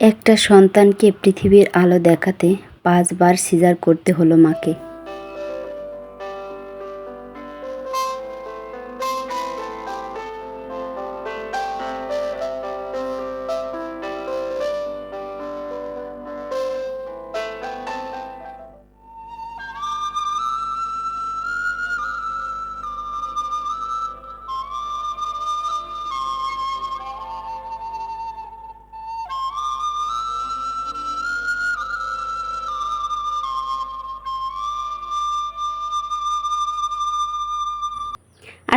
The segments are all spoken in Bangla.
একটা সন্তানকে পৃথিবীর আলো দেখাতে পাঁচবার সিজার করতে হলো মাকে।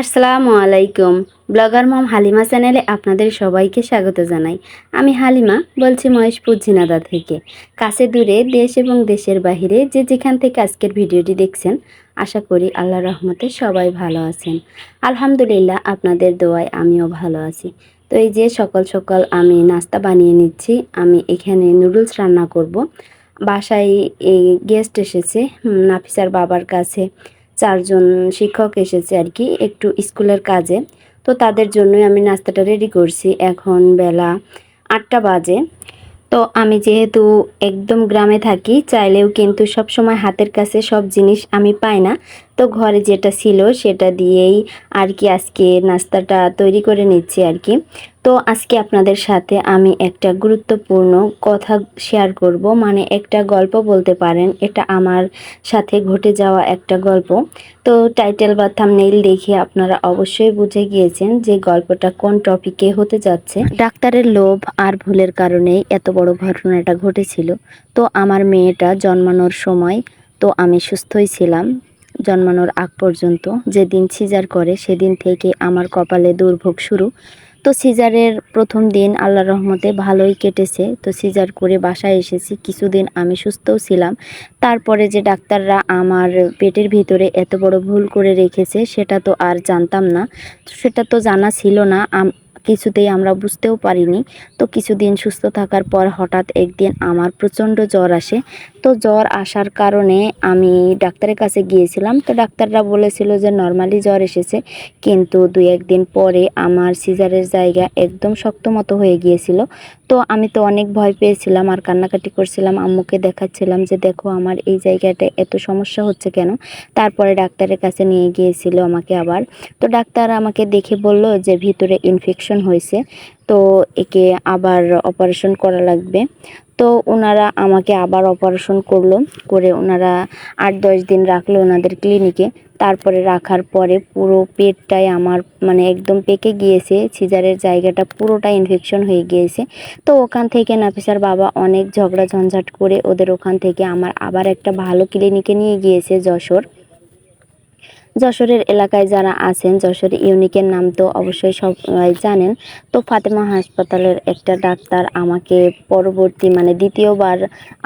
আসসালামু আলাইকুম। ব্লগার মম হালিমা চ্যানেলে আপনাদের সবাইকে স্বাগত জানাই। আমি হালিমা, বলছি মহেশপুর ঝিনাদা থেকে। কাছে দূরে দেশ এবং দেশের বাহিরে যে যেখান থেকে আজকের ভিডিওটি দেখছেন, আশা করি আল্লাহ রহমতে সবাই ভালো আছেন। আলহামদুলিল্লাহ, আপনাদের দোয়ায় আমিও ভালো আছি। তো এই যে সকাল সকাল আমি নাস্তা বানিয়ে নিচ্ছি, আমি এখানে নুডলস রান্না করব। বাসায় এই গেস্ট এসেছে নাফিসার বাবার কাছে। চারজন শিক্ষক এসেছে আর কি, একটু স্কুলের কাজে। তো তাদের জন্যই আমি নাস্তাটা রেডি করছি। এখন বেলা আটটা বাজে। তো আমি যেহেতু একদম গ্রামে থাকি, চাইলেও কিন্তু সব সময় হাতের কাছে সব জিনিস আমি পাই না। তো ঘরে যেটা ছিল সেটা দিয়েই আর কি আজকে নাস্তাটা তৈরি করে নিচ্ছি আর কি। তো আজকে আপনাদের সাথে আমি একটা গুরুত্বপূর্ণ কথা শেয়ার করব। মানে একটা গল্প বলতে পারেন, এটা আমার সাথে ঘটে যাওয়া একটা গল্প। তো টাইটেল বা থামনেইল দেখে আপনারা অবশ্যই বুঝে গিয়েছেন যে গল্পটা কোন টপিকে হতে যাচ্ছে। ডাক্তারের লোভ আর ভুলের কারণেই এত বড় ঘটনাটা ঘটেছিল। তো আমার মেয়েটা জন্মানোর সময় তো আমি সুস্থই ছিলাম। জন্মানোর আগ পর্যন্ত যেদিন সিজার করে সেদিন থেকে আমার কপালে দুর্ভোগ শুরু। তো সিজারের প্রথম দিন আল্লাহ রহমতে ভালোই কেটেছে। তো সিজার করে বাসায় এসেছি। কিছুদিন আমি সুস্থও ছিলাম। তারপরে যে ডাক্তাররা আমার পেটের ভিতরে এত বড় ভুল করে রেখেছে, সেটা তো আর জানতাম না। সেটা তো জানা ছিল না। কিছুতেই আমরা বুঝতেও পারিনি। তো কিছুদিন সুস্থ থাকার পর হঠাৎ একদিন আমার প্রচণ্ড জ্বর আসে। তো জ্বর আসার কারণে আমি ডাক্তারের কাছে গিয়েছিলাম। তো ডাক্তাররা বলেছিল যে নর্মালি জ্বর এসেছে। কিন্তু দুই একদিন পরে আমার সিজারের জায়গা একদম শক্ত মতো হয়ে গিয়েছিল। তো আমি তো অনেক ভয় পেয়েছিলাম আর কান্নাকাটি করছিলাম। আম্মুকে দেখাচ্ছিলাম যে, দেখো, আমার এই জায়গাটা এত সমস্যা হচ্ছে কেন? তারপরে ডাক্তারের কাছে নিয়ে গিয়েছিল আমাকে আবার। তো ডাক্তার আমাকে দেখে বলল যে, ভিতরে ইনফেকশন হয়েছে, তো একে আবার অপারেশন করা লাগবে। তো ওনারা আমাকে আবার অপারেশন করল, করে ওনারা আট দশ দিন রাখল ওনাদের ক্লিনিকে। তারপরে রাখার পরে পুরো পেটটাই আমার মানে একদম পেকে গিয়েছে, সিজারের জায়গাটা পুরোটা ইনফেকশন হয়ে গিয়েছে। তো ওখান থেকে নাফিসার বাবা অনেক ঝগড়া ঝঞ্ঝাট করে ওদের ওখান থেকে আমার আবার একটা ভালো ক্লিনিকে নিয়ে গিয়েছে যশোর। যশোরের এলাকায় যারা আছেন, যশোর ইউনিকের নাম তো অবশ্যই সবাই জানেন। তো ফাতেমা হাসপাতালের একটা ডাক্তার আমাকে পরবর্তী মানে দ্বিতীয়বার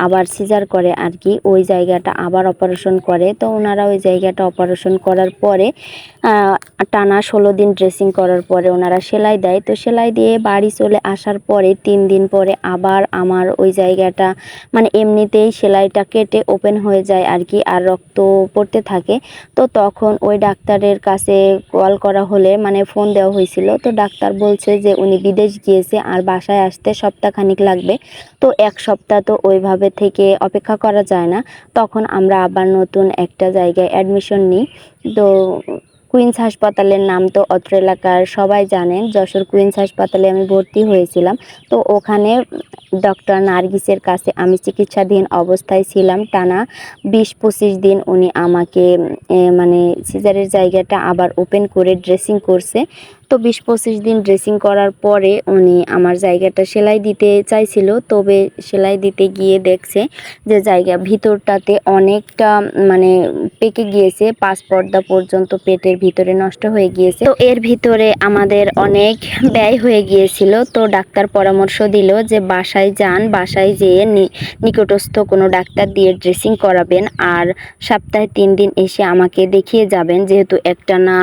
আবার সিজার করে আর কি। ওই জায়গাটা আবার অপারেশন করে। তো ওনারা ওই জায়গাটা অপারেশন করার পরে টানা ষোলো দিন ড্রেসিং করার পরে ওনারা সেলাই দেয়। তো সেলাই দিয়ে বাড়ি চলে আসার পরে তিন দিন পরে আবার আমার ওই জায়গাটা মানে এমনিতেই সেলাইটা কেটে ওপেন হয়ে যায় আর কি, আর রক্ত পড়তে থাকে। তো তখন ওই ডাক্তারের কাছে কল করা হলে মানে ফোন দেওয়া হয়েছিল। তো ডাক্তার বলছে যে উনি বিদেশ গিয়েছে আর বাসায় আসতে সপ্তাহখানিক লাগবে। তো এক সপ্তাহ তো ওইভাবে থেকে অপেক্ষা করা যায় না। তখন আমরা আবার নতুন একটা জায়গায় অ্যাডমিশন নিই। তো কুইন্স হাসপাতালের নাম তো অত্র এলাকার সবাই জানেন। যশোর কুইন্স হাসপাতালে আমি ভর্তি হয়েছিলাম। তো ওখানে ডক্টর নার্গিসের কাছে আমি চিকিৎসাধীন অবস্থায় ছিলাম। টানা বিশ পঁচিশ দিন উনি আমাকে মানে সিজারের জায়গাটা আবার ওপেন করে ড্রেসিং করছে। তো বিশ পঁচিশ দিন ড্রেসিং করার পরে উনি আমার জায়গাটা সেলাই দিতে চাইছিল। তবে সেলাই দিতে গিয়ে দেখছে যে জায়গা ভিতরটাতে অনেকটা মানে পেকে গিয়েছে, পাঁচ পর্দা পর্যন্ত পেটের ভিতরে নষ্ট হয়ে গিয়েছে। তো এর ভিতরে আমাদের অনেক ব্যয় হয়ে গিয়েছিল। তো ডাক্তার পরামর্শ দিল যে বাসায় যান, বাসায় যেয়ে নিকটস্থ কোনো ডাক্তার দিয়ে ড্রেসিং করাবেন। আর সপ্তাহে তিন দিন এসে আমাকে দেখিয়ে যাবেন, যেহেতু একটা না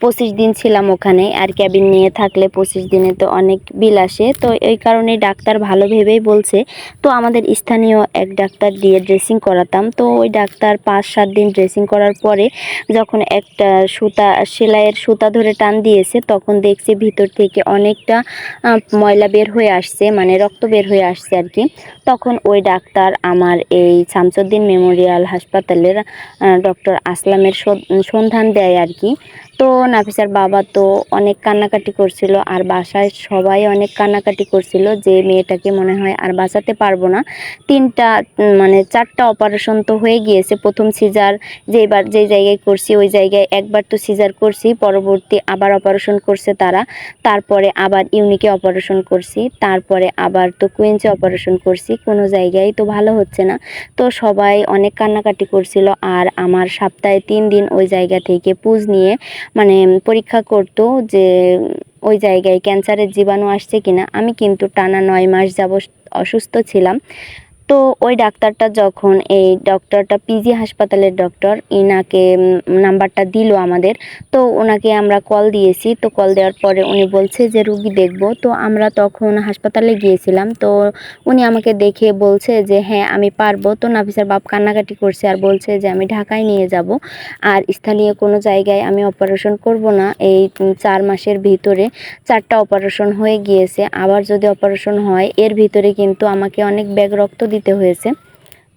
পঁচিশ দিন ছিলাম ওখানে আর ক্যাবিন নিয়ে থাকলে পঁচিশ দিনে তো অনেক বিল আসে। তো এই কারণে ডাক্তার ভালো ভেবেই বলছে, তো আমাদের স্থানীয় এক ডাক্তার দিয়ে ড্রেসিং করাতাম। তো ওই ডাক্তার পাঁচ সাত দিন ড্রেসিং করার পরে যখন একটা সুতা, সেলাইয়ের সুতা ধরে টান দিয়েছে, তখন দেখছি ভিতর থেকে অনেকটা ময়লা বের হয়ে আসছে মানে রক্ত বের হয়ে আসছে আর কি। তখন ওই ডাক্তার আমার এই শামসুদ্দিন মেমোরিয়াল হাসপাতালের ডক্টর আসলামের সন্ধান দেয় আর কি। তো নাফিসার বাবা তো অনেক কান্নাকাটি করছিল, আর বাসায় সবাই অনেক কান্নাকাটি করছিল যে মেয়েটাকে মনে হয় আর বাঁচাতে পারব না। তিনটা মানে চারটা অপারেশন তো হয়ে গিয়েছে। প্রথম সিজার যেবার, যে জায়গায় করছি, ওই জায়গায় একবার তো সিজার করছি, পরবর্তী আবার অপারেশন করছে তারা। তারপরে আবার ইউনিকে অপারেশন করছি, তারপরে আবার তো কুইন্সে অপারেশন করছি, কোনো জায়গায় তো ভালো হচ্ছে না। তো সবাই অনেক কান্নাকাটি করছিল, আর আমার সপ্তাহে তিন দিন ওই জায়গা থেকে পুজ নিয়ে মানে পরীক্ষা করত যে ওই জায়গায় ক্যান্সারের জীবাণু আসছে কিনা। আমি কিন্তু টানা নয় মাস যাব অসুস্থ ছিলাম। তো ওই ডাক্তারটা যখন, এই ডক্টরটা পিজি হাসপাতালের ডক্টর, ইনাকে নাম্বারটা দিল আমাদের, তো ওনাকে আমরা কল দিয়েছি। তো কল দেওয়ার পরে উনি বলছে যে, রুগী দেখব। তো আমরা তখন হাসপাতালে গিয়েছিলাম। তো উনি আমাকে দেখে বলছে যে হ্যাঁ আমি পারব। তো নাফিসার বাপ কান্নাকাটি করছে আর বলছে যে, আমি ঢাকায় নিয়ে যাব। আর স্থানীয় কোনো জায়গায় আমি অপারেশন করব না। এই চার মাসের ভিতরে চারটা অপারেশন হয়ে গিয়েছে। আবার যদি অপারেশন হয়, এর ভিতরে কিন্তু আমাকে অনেক ব্যাগ রক্ত দিতে হয়েছে।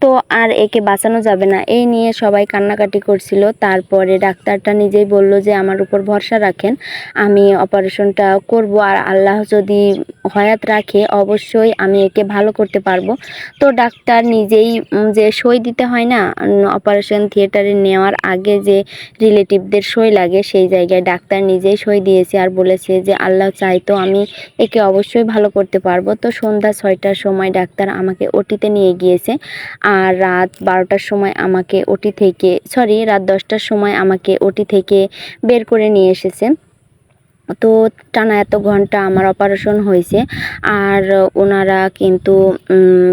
তো আর একে বাঁচানো যাবে না। এই নিয়ে সবাই কান্নাকাটি করছিল। তারপরে ডাক্তারটা নিজেই বলল যে, আমার উপর ভরসা রাখেন। আমি অপারেশনটা করব আর আল্লাহ যদি হয়াত রাখে, অবশ্যই আমি একে ভালো করতে পারব। তো ডাক্তার নিজেই যে সই দিতে হয় না অপারেশন থিয়েটারে নেওয়ার আগে যে রিলেটিভদের সই লাগে, সেই জায়গায় ডাক্তার নিজেই সই দিয়েছে আর বলেছে যে, আল্লাহ চাইতো আমি একে অবশ্যই ভালো করতে পারব। তো সন্ধ্যা ছয়টার সময় ডাক্তার আমাকে ওটিতে নিয়ে গিয়েছে। আর রাত বারোটার সময় আমাকে ওটি থেকে সরি রাত দশটার সময় আমাকে ওটি থেকে বের করে নিয়ে এসেছে। তো টানা এত ঘণ্টা আমার অপারেশন হয়েছে। আর ওনারা কিন্তু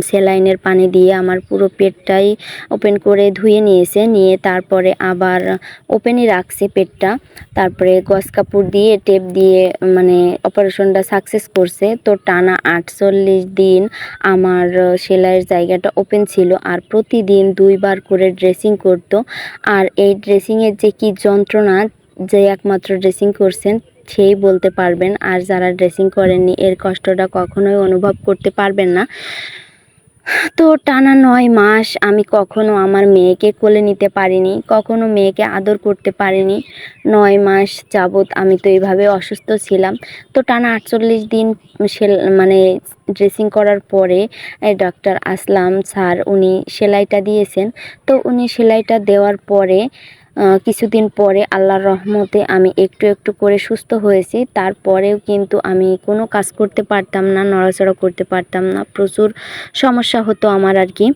সেলাইনের পানি দিয়ে আমার পুরো পেটটাই ওপেন করে ধুয়ে নিয়েছে। নিয়ে তারপরে আবার ওপেনই রাখছে পেটটা। তারপরে গস কাপড় দিয়ে টেপ দিয়ে মানে অপারেশনটা সাকসেস করছে। তো টানা আটচল্লিশ দিন আমার সেলাইয়ের জায়গাটা ওপেন ছিল। আর প্রতিদিন দুইবার করে ড্রেসিং করতো। আর এই ড্রেসিংয়ের যে কি যন্ত্রণা, যে একমাত্র ড্রেসিং করছেন সেই বলতে পারবেন, আর যারা ড্রেসিং করেননি, এর কষ্টটা কখনোই অনুভব করতে পারবেন না। তো টানা নয় মাস আমি কখনো আমার মেয়েকে কোলে নিতে পারিনি, কখনো মেয়েকে আদর করতে পারিনি। নয় মাস যাবৎ আমি তো এইভাবে অসুস্থ ছিলাম। তো টানা আটচল্লিশ দিন মানে ড্রেসিং করার পরে ডক্টর আসলাম, স্যার উনি সেলাইটা দিয়েছেন। তো উনি সেলাইটা দেওয়ার পরে কিছুদিন পরে আল্লাহর রহমতে আমি একটু একটু করে সুস্থ হয়েছি। তারপরেও কিন্তু আমি কোনো কাজ করতে পারতাম না, নড়াচড়া করতে পারতাম না। প্রচুর সমস্যা হতো আমার আর কি।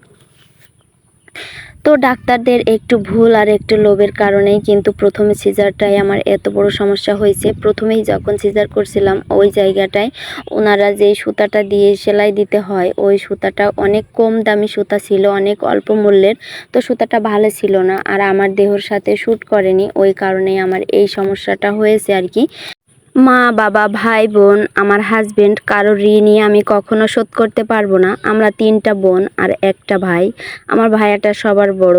তো ডাক্তারদের একটু ভুল আর একটু লোভের কারণেই কিন্তু প্রথমে সিজারটাই আমার এত বড় সমস্যা হয়েছে। প্রথমেই যখন সিজার করছিলাম, ওই জায়গাটায় ওনারা যে সুতাটা দিয়ে সেলাই দিতে হয়, ওই সুতাটা অনেক কম দামি সুতা ছিল, অনেক অল্প মূল্যের, তো সুতাটা ভালো ছিল না। আর আমার দেহর সাথে শ্যুট করেনি, ওই কারণেই আমার এই সমস্যাটা হয়েছে আর কি। মা, বাবা, ভাই, বোন, আমার হাজবেন্ড কারোর ঋণই আমি কখনো শোধ করতে পারব না। আমরা তিনটা বোন আর একটা ভাই। আমার ভাইয়াটা সবার বড়।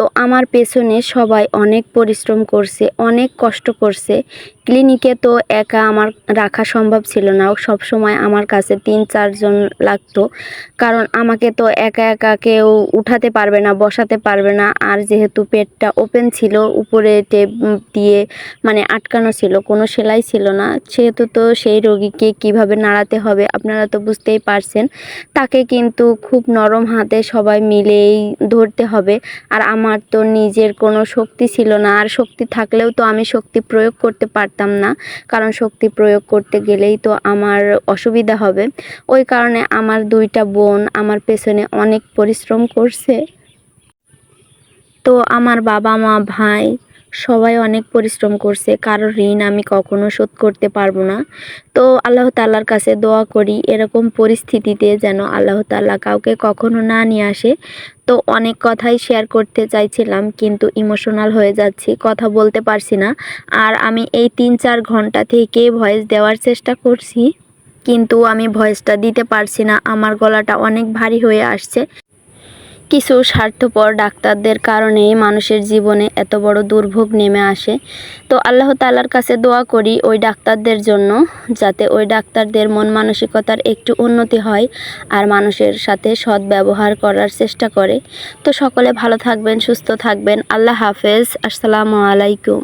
তো আমার পেছনে সবাই অনেক পরিশ্রম করছে, অনেক কষ্ট করছে। ক্লিনিকে তো একা আমার রাখা সম্ভব ছিল না সব সময় আমার কাছে তিন চারজন লাগতো। কারণ আমাকে তো একা একা কেউ উঠাতে পারবে না, বসাতে পারবে না। আর যেহেতু পেটটা ওপেন ছিল, উপরে টেপ দিয়ে মানে আটকানো ছিল, কোনো সেলাই ছিল না। সেহেতু তো সেই রোগীকে কীভাবে নাড়াতে হবে আপনারা তো বুঝতেই পারছেন। তাকে কিন্তু খুব নরম হাতে সবাই মিলেই ধরতে হবে। আর আমার তো নিজের কোনো শক্তি ছিল না। আর শক্তি থাকলেও তো আমি শক্তি প্রয়োগ করতে পারতাম না। কারণ শক্তি প্রয়োগ করতে গেলেই তো আমার অসুবিধা হবে। ওই কারণে আমার দুইটা বোন আমার পেছনে অনেক পরিশ্রম করছে। তো আমার বাবা মা ভাই সবাই অনেক পরিশ্রম করছে, কারোর ঋণ আমি কখনো শোধ করতে পারব না। তো আল্লাহ তাল্লার কাছে দোয়া করি, এরকম পরিস্থিতিতে যেন আল্লাহ তাল্লাহ কাউকে কখনো না নিয়ে আসে। তো অনেক কথাই শেয়ার করতে চাইছিলাম, কিন্তু ইমোশনাল হয়ে যাচ্ছি, কথা বলতে পারছি না। আর আমি এই তিন চার ঘণ্টা থেকে ভয়েস দেওয়ার চেষ্টা করছি, কিন্তু আমি ভয়েসটা দিতে পারছি না, আমার গলাটা অনেক ভারী হয়ে আসছে। কিছু স্বার্থপর ডাক্তারদের কারণেই মানুষের জীবনে এত বড় দুর্ভোগ নেমে আসে। তো আল্লাহ তালার কাছে দোয়া করি ওই ডাক্তারদের জন্য, যাতে ওই ডাক্তারদের মন মানসিকতার একটু উন্নতি হয় আর মানুষের সাথে সৎ ব্যবহার করার চেষ্টা করে। তো সকলে ভালো থাকবেন, সুস্থ থাকবেন। আল্লাহ হাফেজ। আসসালামু আলাইকুম।